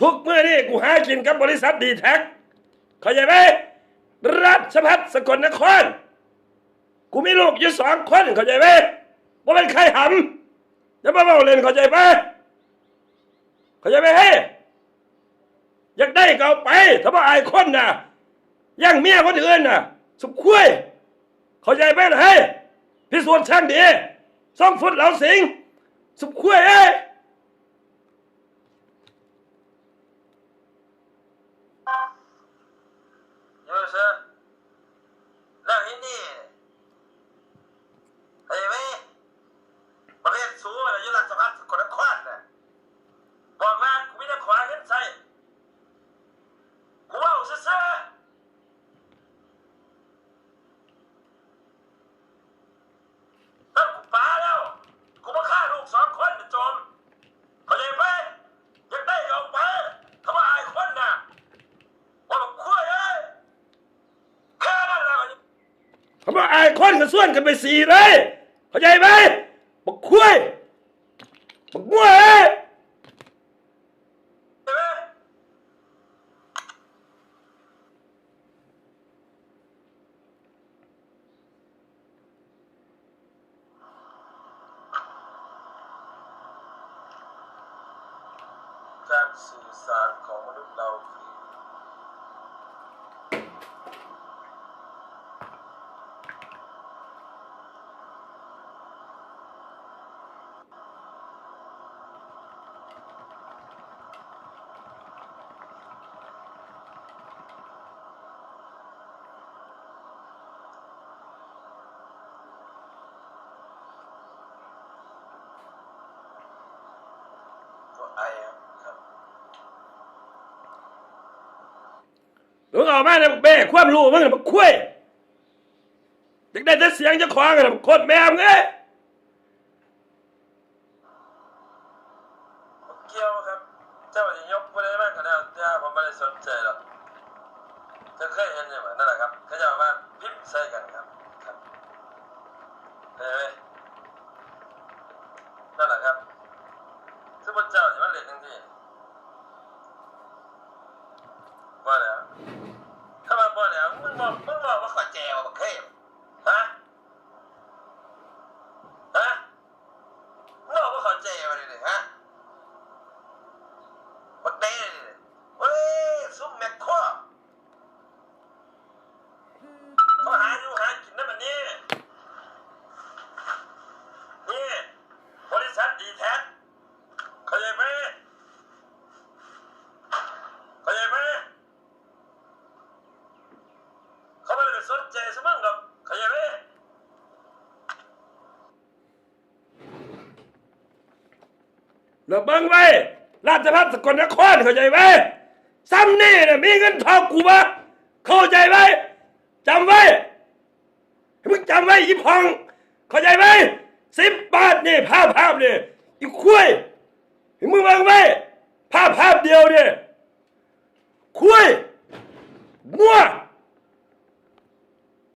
ทุกเมื่อนี่กูหากินกับบริษัทดีแท็กเข้าใจไหมรัชพัฒสกลนคร กูมีลูกอยู่สองคนเข้าใจไหมว่าเป็นใครหำจะมาเมาเล่นเข้าใจไหมเข้าใจไหมเฮ้ยอยากได้ก็เอาไปถ้าว่าอายคนน่ะย่างเมียคนอื่นน่ะ สุบคุยเข้าใจไหมล่ะเฮ้ยพิสูจน์ช่างดีสองฟุตเหลาสิงสุบคุยเอ้ยอะเชื่อแล้วที่นี่เห็นไหมประเทศสูงอะไรยุราชพัฒน์สกลนครน่ะบอกว่ากูไม่ได้ขวาเงินใส่กูว่าอุตส่าห์แล้วกูปาแล้ว กูมาฆ่าลูกสองคนนะจอมเข้าใจไหมอยากได้ก็เอาไปถ้าว่าอายคนน่ะว่าแบบคุยเอ้ย แค่นั้นแหละ เขาบอกอายคนก็ส่วนกันไปสี่เลย เข้าใจไหมบักคุยบักมั่วเอ้ยใช่ไหมการสื่อสารของมนุษย์เราคือ หรือออกมาเนี่ยบักเบ้ความรู้มึงน่ะบักคุยอยากได้แต่เสียงจะคว้ากันนะบักโคตรแม่มึงเอ้ยเกี่ยวครับ เจ้าจะยกไปได้บ้างก็แล้แต่ผมไม่ได้สนใจหรอกจะเคยเห็นอยู่ไหมนั่นแหละครับเขาจะมาพิมพ์ใส่กันครับครับเห็นไหมนั่นแหละครับซึ่งพระเจ้าจะมาเรียนทั้งที่ ว่าแล้วถ้ามาบ่แล้วมึงบอกมึงบอกว่าขอแจวบักเข้มฮะฮะมึงบอกว่าขอแจวเลยดิฮะ บักเด้นี่เว้ยซุ่มแมคโครเขาหาอยู่หากินนั่นมันนี่นี่บริษัทดีแท็กเข้าใจไหมเข้าใจไหมเขาไม่ได้ไปสนใจสมั่งหรอกเข้าใจไหม แล้วเบิ่งไว้ราชพัฒน์สกลนครเข้าใจไหมซ้ำนี่เนี่ยมีเงินทองกูวะเข้าใจไหมจำไว้ให้มึงจำไว้ยิบพอง เข้าใจไหมสิบบาทนี่ภาพภาพนี่อีกคุยให้มึงวางไว้ภาพภาพเดียวเนี่ยคุยมั่ว